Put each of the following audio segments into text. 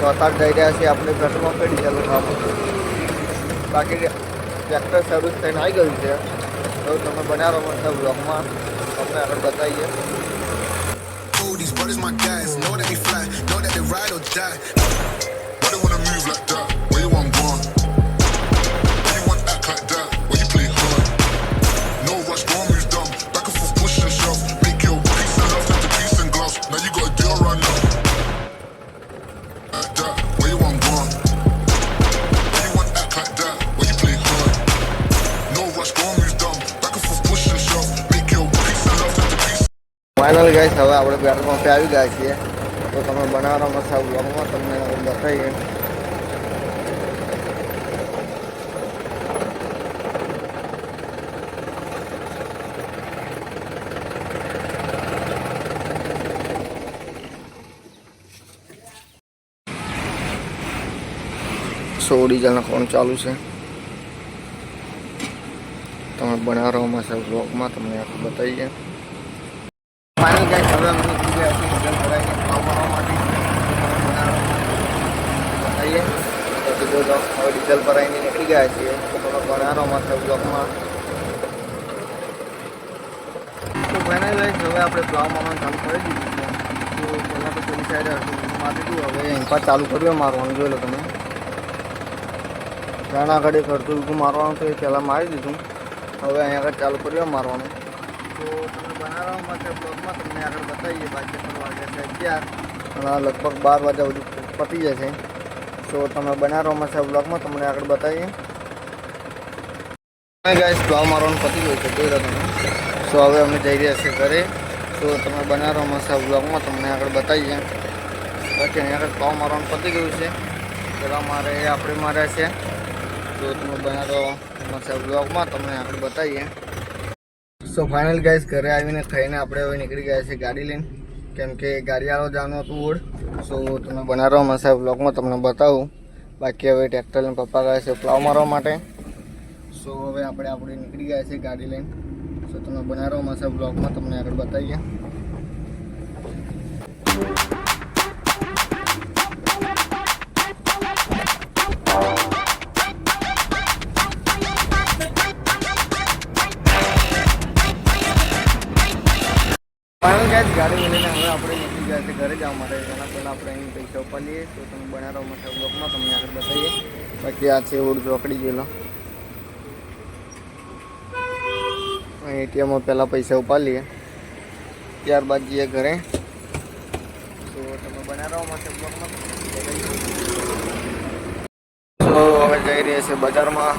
તો અત્યારે જઈ રહ્યા છીએ આપણે ઘટમાં કઈ ડીઝલ બાકી ટ્રેક્ટર સર્વિસ થઈને આવી ગયું છે તો તમે બનાવો મતલબ બ્લોગમાં તમને આગળ બતાવીએ these brothers my guys. Know that they fly, know that they ride or die. હવે આપણે પેટ્રોલ પંપે આવી ગયા છીએ તો તમે બનાવવાનો મસાલો બ્લોગમાં તમને બતાવીએ સો ડીઝલના ફોન ચાલુ છે તમે બનાવો મસાલો બ્લોગમાં તમને આપણે બતાવીએ ફાઇનલ ગાઈસ હવે નથી ગયા ભરાઈને ભાવ ભરવા માટે. બતાવીએ પછી કીધું હવે ડીઝલ ભરાઈને નીકળી ગયા છીએ. તમે બનાવો મતલબ બ્લોકમાં. તો ફાઇનલ હવે આપણે પ્લાવ મારવાનું ચાલુ કરી દીધું છે. તો પહેલાં તો પેલી સાઈડ મારી દીધું. હવે અહીં પર ચાલુ કર્યો મારવાનું, જોઈ લો તમે. ઘણા આગળ એક મારવાનું તો એ પહેલાં મારી દીધું. હવે અહીંયા આગળ ચાલુ કર્યો મારવાનું. તો બનાવવા માટે બ્લોગમાં તમને આગળ બતાવીએ બાકી પણ વાગ્યા છે લગભગ બાર વાગ્યા સુધી પતી જશે. તો તમે બનાવવામાં છે બ્લોગમાં તમને આગળ બતાવીએ. ગાઈસ પ્લાવ મારવાનું પતી ગયું છે, જોઈ તમે. સો હવે અમે જઈ રહ્યા છીએ ઘરે. તો તમે બનાવવામાં છે બ્લોગમાં તમને આગળ બતાવીએ. બાકી અહીંયા આગળ પ્લાવ મારો પતી ગયું છે. પેલા મારે આપણે માર્યા છે. તો તમે બનારો મસા બ્લોગમાં તમને આગળ બતાવીએ. સો ફાઇનલ ગાઈઝ ઘરે આવીને ખાઈને આપણે હવે નીકળી ગયા છે ગાડી લઈને. કેમ કે ગાડીવાળો જવાનું હતું ઓડ સો તમે બનાવો મસા બ્લોગમાં તમને બતાવું. બાકી હવે ટ્રેક્ટર લઈને પપ્પા ગયા છે પ્લાવ મારવા માટે. સો હવે આપણે આપણે નીકળી ગયા છે ગાડી લઈને. સો તમે બનાવો મસા બ્લોગમાં તમને આગળ બતાવીએ. ફાઇનલ ગાઈસ ગાડી લઈને હવે આપણે નીકળી ગયા છે ઘરે જવા માટે. એના પહેલાં આપણે અહીં પૈસા ઉપાડીએ તો તમે બનાવો મસા બ્લોકમાં તમને આગળ બતાવીએ. બાકી આ છે ઓડ ચોકડી ગયેલો અહીં એટીએમમાં પહેલાં પૈસા ઉપાડીએ. ત્યારબાદ જઈએ ઘરે. તો તમે બનાવો મસા બ્લોગમાં તો હવે જઈ રહ્યા છે બજારમાં.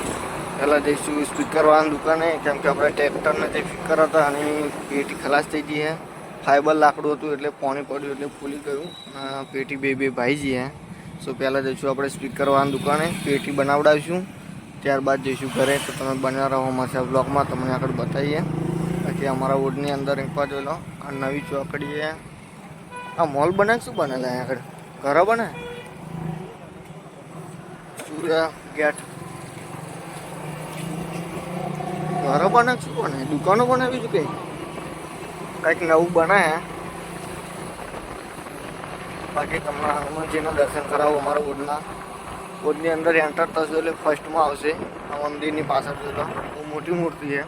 પહેલાં જઈશું સ્પીકર વાળાની દુકાને? કેમ કે આપણે ટ્રેક્ટર જે સ્પીકર હતા અને પેટી ખલાસ થઈ ગઈ છે. ફાઈબર લાકડું હતું એટલે પાણી પડ્યું એટલે ફૂલી ગયું. પેટી બે બે ભાઈ જઈએ સો પહેલાં જઈશું આપણે સ્પીકરવાળાની દુકાને, પેટી બનાવડાવીશું. ત્યારબાદ જઈશું ઘરે. તો તમે બનાવવા અમારા બ્લોકમાં તમને આગળ બતાવીએ. પછી અમારા વોર્ડની અંદર એક જોઈ લો. આ નવી ચોકડી છે આ મોલ બને શું બનેલા અહીંયા આગળ? ઘરો બને? સૂર્ય ગેટ. ઘરો બને શું બને? દુકાનો બનાવી બીજું કંઈ કંઈક નવું બને બાકી તમને હનુમાનજીના દર્શન કરાવો અમારા વોડના વોડની અંદર એન્ટર થશે એટલે ફર્સ્ટમાં આવશે. આ મંદિરની પાછળ જોતો બહુ મોટી મૂર્તિ છે.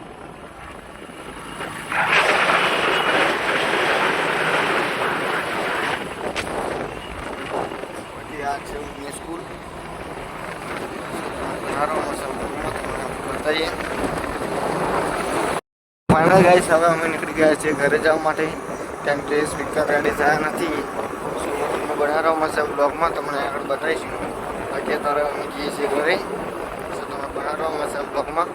આ છે સ્કૂલ. સારો મસાલો બતાવીએ. ફાઇનલ ગાઈસ હવે અમે નીકળી ગયા છીએ ઘરે જવા માટે. કેમ કે સ્પીકર રેડી થયા નથી. સો બનાવવા મળશે બ્લોગમાં તમને આગળ બતાવીશું. બાકી અત્યારે અમે જઈએ છીએ ઘરે. સો તમે બનાવવા મળશે બ્લોગમાં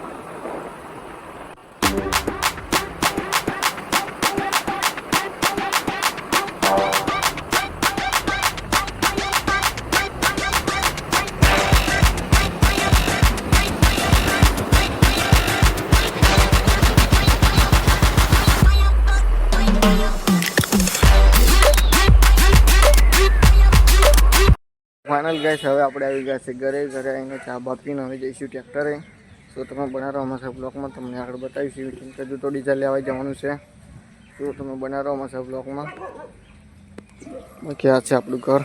ફાઇનલ ગેસ હવે આપણે આવી ગયા છે ઘરે ઘરે આવીને ચા બા હવે જઈશું ટ્રેક્ટરે તો તમે બનાવો અમારા બ્લોકમાં તમને આગળ બતાવીશું. કેમ કે તો ડીઝલ લેવા જવાનું છે. તો તમે બનાવો અમારા બ્લોકમાં બાકી આ છે આપણું ઘર.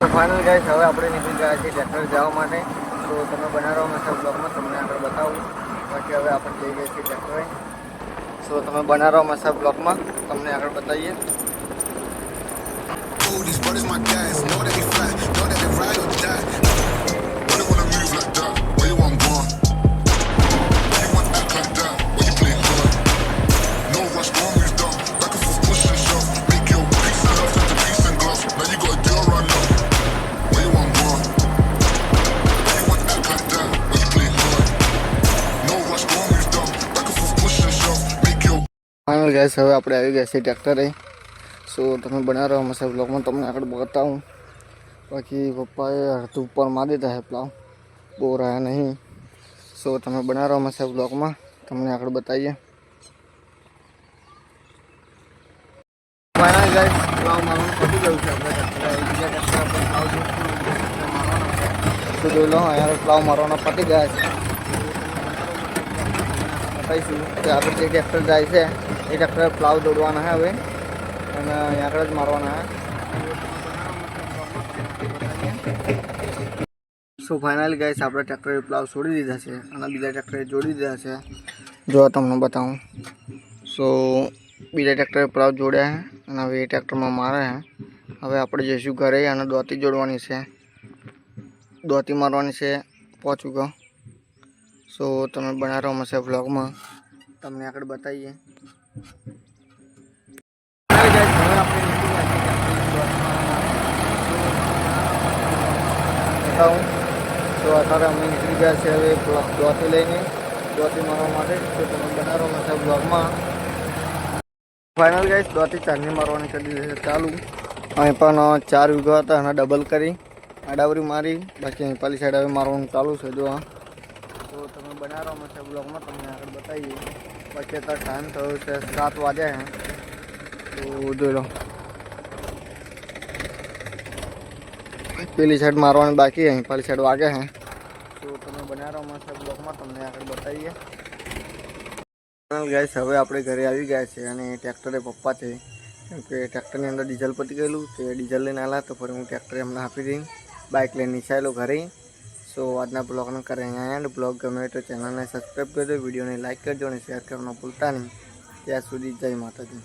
ફાઇનલ ગેસ હવે આપણે નીકળી ગયા છીએ ટ્રેક્ટર જવા માટે. તો તમે બનાવો અમારા બ્લોકમાં તમને આગળ બતાવું. બાકી હવે આપણે જઈ ગયા છીએ ટ્રેક્ટરે સો તમે બનાવો અમારા બ્લોકમાં તમને આગળ બતાવીએ. Oh, these brothers my guys. Know that they fly, know that they ride or die. Wouldn't wanna move like that. Where you want gone? Why you want act like that? Why you play hard? No rush, go on, move down. Back and forth, push and shove. Make your peace and love into peace and gloves. Now you got a deal right now. Where you want gone? Why you want act like that? Why you play hard? No rush, go on, move down. Back and forth, push and shove. Make your final guys હવે આપણે આવી ગયા છીએ ટ્રેક્ટરે સો તમે બનાવવા મસા બ્લોગમાં તમને આગળ બતાવું બાકી પપ્પાએ અડધું ઉપર મારી દીધા છે પ્લાવ બહુ રહ્યા નહીં સો તમે બનાવવા મસા બ્લોગમાં તમને આગળ બતાવીએ ફાઇનલ ગાઈસ પ્લાવ મારવાનું પતી ગયું છે આપણે ટ્રેક્ટરે બીજા ટ્રેક્ટર પર પ્લાવ તો જોઈ લો અહીંયા પ્લાવ મારવાના પતી ગયા છે બતાવીશું કે આપણે જે ટ્રેક્ટર જાય છે એ ટ્રેક્ટર પ્લાવ દોડવાના છે હવે અને અહીંયા આગળ જ મારવાના છે સો ફાઇનલી ગાઈસ આપણે ટ્રેક્ટરે પ્લાવ છોડી દીધા છે અને બીજા ટ્રેક્ટરે જોડી દીધા છે. જો તમને બતાવું. સો બીજા ટ્રેક્ટરે પ્લાવ જોડ્યા છે અને હવે એ ટ્રેક્ટરમાં મારે છે હવે આપણે જઈશું ઘરે અને દોતી જોડવાની છે. દોતી મારવાની છે, પહોંચું ગયો સો તમે બનાવવામાં છે વ્લોગમાં તમને આગળ બતાવીએ. અત્યારે અમે નીકળી ગયા છે હવે દોતી લઈને દોતી મારવા માટે. તો તમે બનાવો છે બ્લોગમાં. ફાઇનલ ગાઈસ દોતી ચારની મારવાની કરી દીધી છે ચાલુ. અહીં પણ ચાર વીઘા હતા, અને ડબલ કરી. આડાવરી મારી, બાકી અહીં પાલી સાઈડ હવે મારવાનું ચાલુ છે, જો તો તમે બનાવો છે બ્લોગમાં, તમને આગળ બતાવીએ. બાકી અત્યારે ટાઈમ થયો છે સાત વાગ્યા તો જોઈ લો. પેલી સાઈડ મારવાની બાકી, અહીં પાલી સાઈડ વાગે છે. તો તમે બનાવો મસ્ત બ્લોકમાં તમને આગળ બતાવીએ. ગાઈસ હવે આપણે ઘરે આવી ગયા છે અને ટ્રેક્ટરે પપ્પા છે. કેમ કે ટ્રેક્ટરની અંદર ડીઝલ પતી ગયેલું તે ડીઝલ લઈને આલા તો ફરી હું ટ્રેક્ટરે એમને આપી દઈ બાઇક લઈને નીચે ઘરે. સો આજના બ્લોગને કરે અહીંયા એન્ડ બ્લોગ ગમે તો ચેનલને સબસ્ક્રાઈબ કરજો વિડીયોને લાઇક કરજો અને શેર કરવાનું ભૂલતા નહીં. ત્યાં સુધી જય માતાજી.